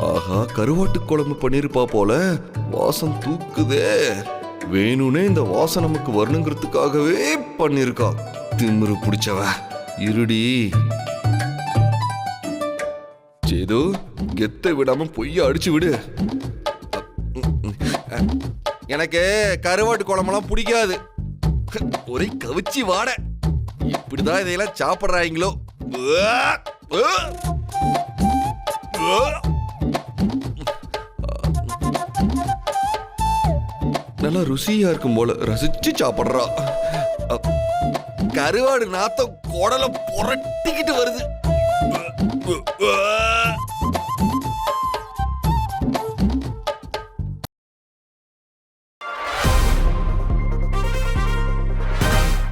ஆஹா கருவாட்டு குழம்பு பண்ணிருப்பா போல. வாசம் தூக்குதே. வேணும்னே இந்த வாசம் நமக்கு வரணுங்கிறதுக்காகவே பண்ணிருக்கா. திமிரு பிடிச்சவ. இருடி. சேது கெத்தை விடாம பொய்ய அடிச்சு விடு. எனக்கு கருவாட்டு குழம்பெல்லாம் பிடிக்காது. ஒரே கவிச்சி வாட. இப்படிதான் இதையெல்லாம் சாப்பிடுறாங்களோ நல்லா ருசியா இருக்கும் போல ரசிச்சு சாப்பிடுறா. கருவாடு நாத்தம் குடல புரட்டிக்கிட்டு வருது.